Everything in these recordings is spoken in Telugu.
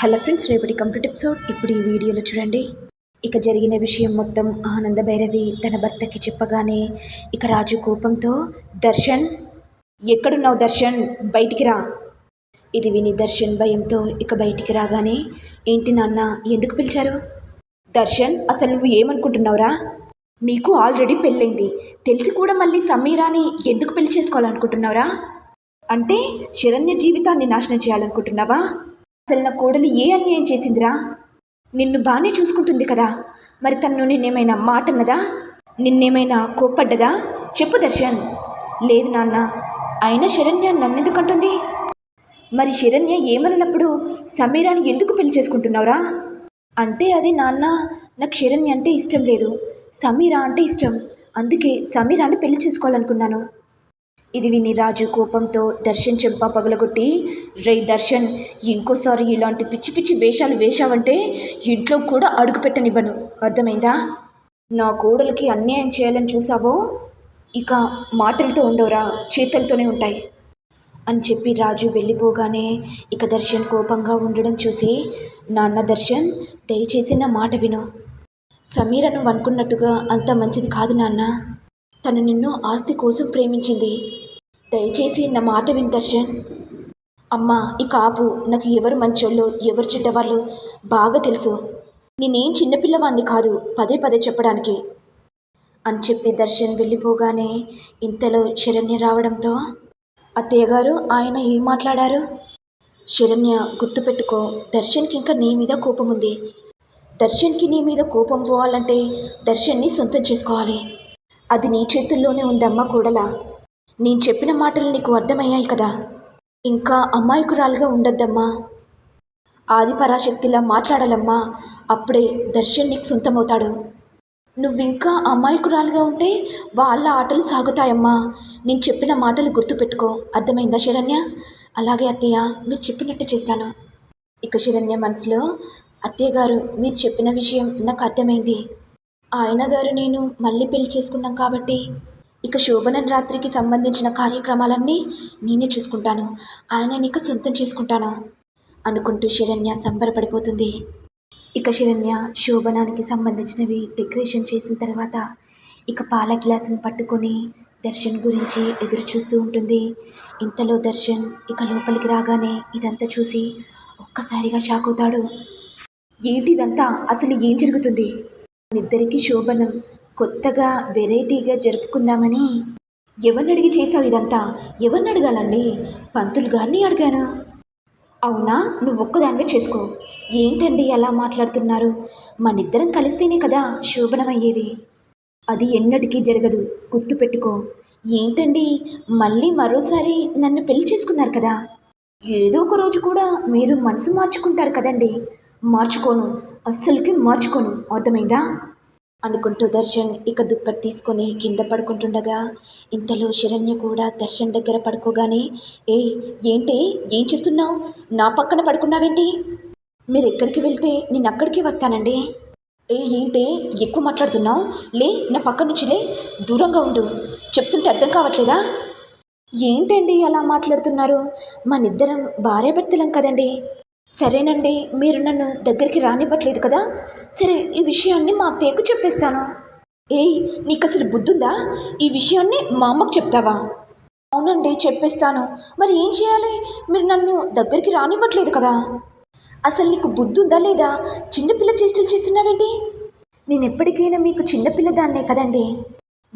హలో ఫ్రెండ్స్ రేపటి కంప్లీట్ ఎపిసోడ్. ఇప్పుడు ఈ వీడియోలో చూడండి. ఇక జరిగిన విషయం మొత్తం ఆనంద భైరవి తన భర్తకి చెప్పగానే ఇక రాజు కోపంతో దర్శన్ ఎక్కడున్నావు దర్శన్? బయటికి రా. ఇది విని దర్శన్ భయంతో ఇక బయటికి రాగానే ఏంటి నాన్న ఎందుకు పిలిచారు? దర్శన్ అసలు నువ్వు ఏమనుకుంటున్నావురా? నీకు ఆల్రెడీ పెళ్ళైంది తెలిసి కూడా మళ్ళీ సమీరాని ఎందుకు పెళ్ళి చేసుకోవాలనుకుంటున్నావురా? అంటే శరణ్య జీవితాన్ని నాశనం చేయాలనుకుంటున్నావా? అసలు నా కోడలు ఏ అన్యాయం చేసిందిరా? నిన్ను బాగానే చూసుకుంటుంది కదా. మరి తను నిన్నేమైనా మాట అన్నదా నిన్నేమైనా కోప్పడ్డదా? చెప్పు దర్శన్. లేదు నాన్న అయినా శరణ్య నన్నెందుకు అంటుంది? మరి శరణ్య ఏమన్నప్పుడు సమీరాని ఎందుకు పెళ్ళి చేసుకుంటున్నావురా? అంటే అది నాన్న నాకు శరణ్య అంటే ఇష్టం లేదు. సమీరా అంటే ఇష్టం. అందుకే సమీరాని పెళ్ళి చేసుకోవాలనుకున్నాను. ఇది విని రాజు కోపంతో దర్శన్ చెంప పగలగొట్టి రే దర్శన్ ఇంకోసారి ఇలాంటి పిచ్చి పిచ్చి వేషాలు వేశావంటే ఇంట్లో కూడా అడుగుపెట్టనివ్వను అర్థమైందా? నా కోడలికి అన్యాయం చేయాలని చూసావో ఇక మాటలతో ఉండవురా చేతలతోనే ఉంటాయి. అని చెప్పి రాజు వెళ్ళిపోగానే ఇక దర్శన్ కోపంగా ఉండడం చూసి నాన్న దర్శన్ దయచేసి నా మాట విను. సమీర నువ్వు అనుకున్నట్టుగా అంత మంచిది కాదు నాన్న. తను నిన్ను ఆస్తి కోసం ప్రేమించింది. దయచేసి నా మాట విన్ దర్శన్. అమ్మా ఇక ఆపు. నాకు ఎవరు మంచోళ్ళు ఎవరు చెడ్డవాళ్ళు బాగా తెలుసు. నేనేం చిన్నపిల్లవాడిని కాదు పదే పదే చెప్పడానికి. అని చెప్పి దర్శన్ వెళ్ళిపోగానే ఇంతలో శరణ్య రావడంతో అత్తయ్య గారు ఆయన ఏం మాట్లాడారు? శరణ్య గుర్తుపెట్టుకో దర్శన్కి ఇంకా నీ మీద కోపం ఉంది. దర్శన్కి నీ మీద కోపం పోవాలంటే దర్శన్ని సొంతం చేసుకోవాలి. అది నీ చేతుల్లోనే ఉందమ్మా కూడలా. నేను చెప్పిన మాటలు నీకు అర్థమయ్యాయి కదా. ఇంకా అమాయకురాలుగా ఉండొద్దమ్మా. ఆది పరాశక్తిలా మాట్లాడాలమ్మా. అప్పుడే దర్శన్ నీకు సొంతమవుతాడు. నువ్వింకా అమాయకురాలుగా ఉంటే వాళ్ళ ఆటలు సాగుతాయమ్మా. నేను చెప్పిన మాటలు గుర్తుపెట్టుకో. అర్థమైందా శరణ్య? అలాగే అత్తయ్య మీరు చెప్పినట్టు చేస్తాను. ఇక శరణ్య మనసులో అత్తయ్య గారు మీరు చెప్పిన విషయం నాకు అర్థమైంది. ఆయన గారు నేను మళ్ళీ పెళ్ళి చేసుకున్నాం కాబట్టి ఇక శోభనన్ రాత్రికి సంబంధించిన కార్యక్రమాలన్నీ నేనే చూసుకుంటాను. ఆయన నీకు సొంతం చేసుకుంటాను అనుకుంటూ శరణ్య సంబరపడిపోతుంది. ఇక శరణ్య శోభనానికి సంబంధించినవి డెకరేషన్ చేసిన తర్వాత ఇక పాల గ్లాసును పట్టుకొని దర్శన్ గురించి ఎదురు చూస్తూ ఉంటుంది. ఇంతలో దర్శన్ ఇక లోపలికి రాగానే ఇదంతా చూసి ఒక్కసారిగా షాక్ అవుతాడు. ఏంటిదంతా? అసలు ఏం జరుగుతుంది? ఇద్దరికి శోభనం కొత్తగా వెరైటీగా జరుపుకుందామని. ఎవరిని అడిగి చేసావు ఇదంతా? ఎవరిని అడగాలండి పంతులు గారిని అడిగాను. అవునా? నువ్వు ఒక్కదానివే చేసుకో. ఏంటండి అలా మాట్లాడుతున్నారు? మనిద్దరం కలిస్తేనే కదా శోభనమయ్యేది. అది ఎన్నటికీ జరగదు. గుర్తుపెట్టుకో. ఏంటండి? మళ్ళీ మరోసారి నన్ను పెళ్ళి చేసుకున్నారు కదా? ఏదో ఒక రోజు కూడా మీరు మనసు మార్చుకుంటారు కదండి. మార్చుకోను. అస్సలకి మార్చుకోను. అర్థమైందా? అనుకుంటూ దర్శన్ ఇక దుప్పటి తీసుకొని కింద పడుకుంటుండగా ఇంతలో శరణ్య కూడా దర్శన్ దగ్గర పడుకోగానే ఏ ఏంటి? ఏం చేస్తున్నావు? నా పక్కన పడుకున్నావేంటి? మీరు ఎక్కడికి వెళ్తే నేను అక్కడికి వస్తానండి. ఏ ఏంటి? ఎక్కువ మాట్లాడుతున్నావు? లే నా పక్క నుంచి లే దూరంగా ఉండు. చెప్తుంటే అర్థం కావట్లేదా? ఏంటండి అలా మాట్లాడుతున్నారు? మనిద్దరం భార్యాభర్తలం కదండి. సరేనండి మీరు నన్ను దగ్గరికి రానివ్వట్లేదు కదా? సరే ఈ విషయాన్ని మా అత్తయ్యకు చెప్పేస్తాను. ఏయ్ నీకు అసలు బుద్ధుందా? ఈ విషయాన్ని మా అమ్మకు చెప్తావా? అవునండి చెప్పేస్తాను. మరి ఏం చేయాలి? మీరు నన్ను దగ్గరికి రానివ్వట్లేదు కదా? అసలు నీకు బుద్ధుందా లేదా? చిన్నపిల్ల చేష్టలు చేస్తున్నావేంటి? నేను ఎప్పటికైనా మీకు చిన్నపిల్లదాన్నే కదండి.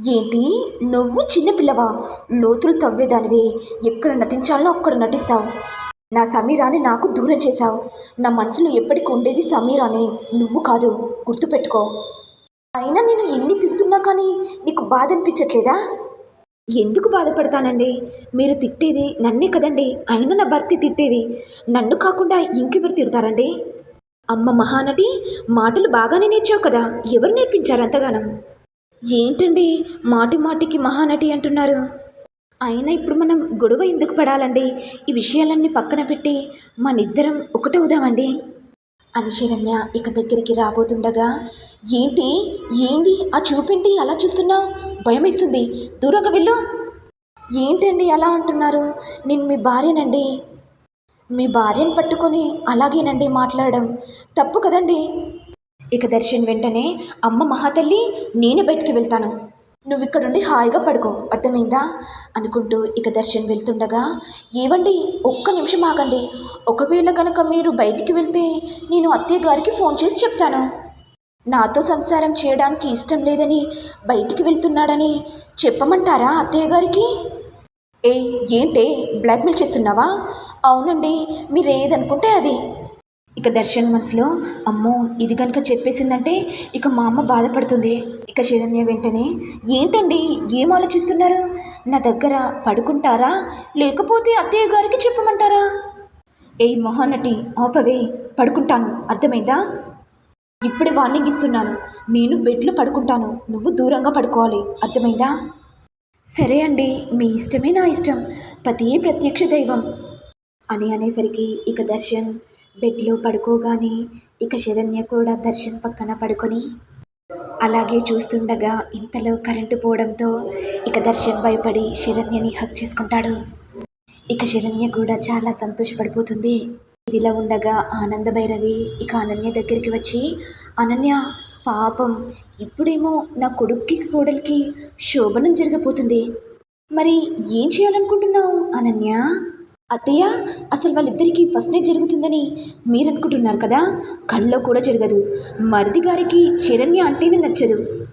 ఏంటి? నువ్వు చిన్నపిల్లవా లోతులు తవ్వేదానివి. ఎక్కడ నటించాలో అక్కడ నటిస్తావు. నా సమీరాని నాకు దూరం చేశావు. నా మనసులో ఎప్పటికి ఉండేది సమీరానే. నువ్వు కాదు. గుర్తుపెట్టుకో. అయినా నేను ఎన్ని తిడుతున్నా కానీ నీకు బాధ అనిపించట్లేదా? ఎందుకు బాధపడతానండి? మీరు తిట్టేది నన్నే కదండి. అయినా నా భర్త తిట్టేది. నన్ను కాకుండా ఇంకెవరు తిడతారండి? అమ్మ మహానటి మాటలు బాగానే నేర్చావు కదా. ఎవరు నేర్పించారు అంతగానం? ఏంటండి మాటి మాటికి మహానటి అంటున్నారు? అయినా ఇప్పుడు మనం గొడవ ఎందుకు పడాలండి? ఈ విషయాలన్నీ పక్కన పెట్టి మనిద్దరం ఒకటవుదామండి అని శరణ్య ఇక దగ్గరికి రాబోతుండగా ఏంటి? ఏంది? ఆ చూపింటి? అలా చూస్తున్నావు? భయమేస్తుంది. దూరంగా వెళ్ళు. ఏంటండి అలా అంటున్నారు? నేను మీ భార్యనండి. మీ భార్యను పట్టుకొని అలాగేనండి మాట్లాడడం. తప్పు కదండి. ఇక దర్శన్ వెంటనే అమ్మ మహాతల్లి నేను బయటికి వెళ్తాను. నువ్వు ఇక్కడ ఉండి హాయిగా పడుకో. అర్థమైందా? అనుకుంటూ ఇక దర్శన్ వెళ్తుండగా ఏవండి ఒక్క నిమిషం ఆగండి. ఒకవేళ కనుక మీరు బయటికి వెళ్తే నేను అత్తయ్య గారికి ఫోన్ చేసి చెప్తాను. నాతో సంసారం చేయడానికి ఇష్టం లేదని బయటికి వెళ్తున్నాడని చెప్పమంటారా అత్తయ్య గారికి? ఏ ఏంటే? బ్లాక్మెయిల్ చేస్తున్నావా? అవునండి మీరు ఏదనుకుంటే అది. ఇక దర్శన్ మనసులో అమ్మో ఇది కనుక చెప్పేసిందంటే ఇక మా అమ్మ బాధపడుతుంది. ఇక శరణ్య వెంటనే ఏంటండి? ఏం ఆలోచిస్తున్నారు? నా దగ్గర పడుకుంటారా? లేకపోతే అత్తయ్య గారికి చెప్పమంటారా? ఏ మొహానటి ఆపవే పడుకుంటాను. అర్థమైందా? ఇప్పుడే వార్నింగ్ ఇస్తున్నాను. నేను బెడ్లో పడుకుంటాను. నువ్వు దూరంగా పడుకోవాలి. అర్థమైందా? సరే అండి. మీ ఇష్టమే నా ఇష్టం. పతియే ప్రత్యక్ష దైవం. అని అనేసరికి ఇక దర్శన్ బెడ్లో పడుకోగానే ఇక శరణ్య కూడా దర్శన్ పక్కన పడుకొని అలాగే చూస్తుండగా ఇంతలో కరెంటు పోవడంతో ఇక దర్శన్ భయపడి శరణ్యని హక్ చేసుకుంటాడు. ఇక శరణ్య కూడా చాలా సంతోషపడిపోతుంది. ఇదిలా ఉండగా ఆనంద భైరవి ఇక అనన్య దగ్గరికి వచ్చి అనన్య పాపం ఇప్పుడేమో నా కొడుక్కి కోడలికి శోభనం జరగబోతుంది. మరి ఏం చేయాలనుకుంటున్నావు అనన్య? అత్తయ్య అసలు వాళ్ళిద్దరికీ ఫస్ట్ నైట్ జరుగుతుందని మీరు అనుకుంటున్నారు కదా? కల్లో కూడా జరగదు. మరిది గారికి శరణ్య అంటేనే నచ్చదు.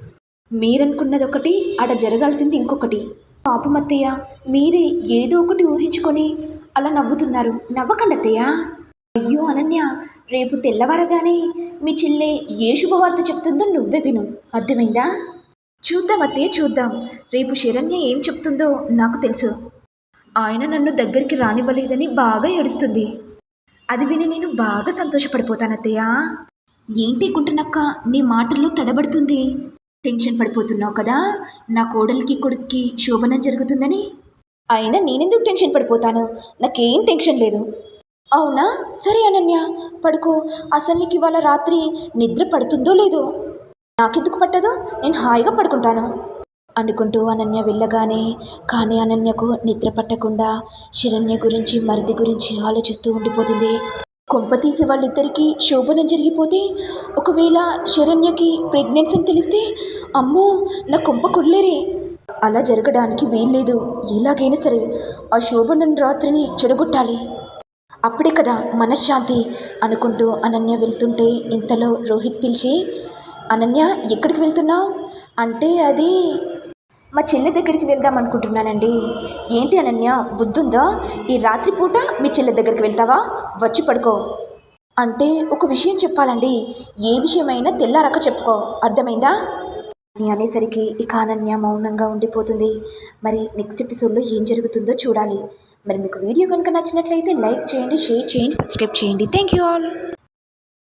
మీరనుకున్నది ఒకటి ఆడ జరగాల్సింది ఇంకొకటి. పాపం అత్తయ్య మీరే ఏదో ఒకటి ఊహించుకొని అలా నవ్వుతున్నారు. నవ్వకండి అత్తయ్య. అయ్యో అనన్య రేపు తెల్లవారగానే మీ చెల్లె ఏ శుభవార్త చెప్తుందో నువ్వే విను. అర్థమైందా? చూద్దాం అత్తయ్య చూద్దాం. రేపు శరణ్య ఏం చెప్తుందో నాకు తెలుసు. ఆయన నన్ను దగ్గరికి రానివ్వలేదని బాగా ఏడుస్తుంది. అది విని నేను బాగా సంతోషపడిపోతానత్తయ్య. ఏంటి గుంటనక్క నీ మాటల్లో తడబడుతుంది? టెన్షన్ పడిపోతున్నావు కదా నా కోడలికి కొడుక్కి శోభనం జరుగుతుందని? అయినా నేనెందుకు టెన్షన్ పడిపోతాను? నాకేం టెన్షన్ లేదు. అవునా? సరే అనన్య పడుకో. అసలు నీకు ఇవాళ రాత్రి నిద్ర పడుతుందో లేదో? నాకెందుకు పట్టదు? నేను హాయిగా పడుకుంటాను. అనుకుంటూ అనన్య వెళ్ళగానే కానీ అనన్యకు నిద్ర పట్టకుండా శరణ్య గురించి మరిది గురించి ఆలోచిస్తూ ఉండిపోతుంది. కొంపతీసి వాళ్ళిద్దరికీ శోభనం జరిగిపోతే ఒకవేళ శరణ్యకి ప్రెగ్నెన్సీ అని తెలిస్తే అమ్మో నా కొంప కొల్లేరే. అలా జరగడానికి వీల్లేదు. ఎలాగైనా సరే ఆ శోభనం రాత్రిని చెడగొట్టాలి. అప్పుడే కదా మనశ్శాంతి అనుకుంటూ అనన్య వెళ్తుంటే ఇంతలో రోహిత్ పిలిచి అనన్య ఎక్కడికి వెళ్తున్నావు? అంటే అది మా చెల్లె దగ్గరికి వెళ్దాం అనుకుంటున్నానండి. ఏంటి అనన్య బుద్ధుందా? ఈ రాత్రిపూట మీ చెల్లె దగ్గరికి వెళ్తావా? వచ్చి పడుకో. అంటే ఒక విషయం చెప్పాలండి. ఏ విషయమైనా తెల్లారక చెప్పుకో. అర్థమైందా? అని అనేసరికి ఇక అనన్య మౌనంగా ఉండిపోతుంది. మరి నెక్స్ట్ ఎపిసోడ్లో ఏం జరుగుతుందో చూడాలి. మరి మీకు వీడియో కనుక నచ్చినట్లయితే లైక్ చేయండి షేర్ చేయండి సబ్స్క్రైబ్ చేయండి. Thank you all.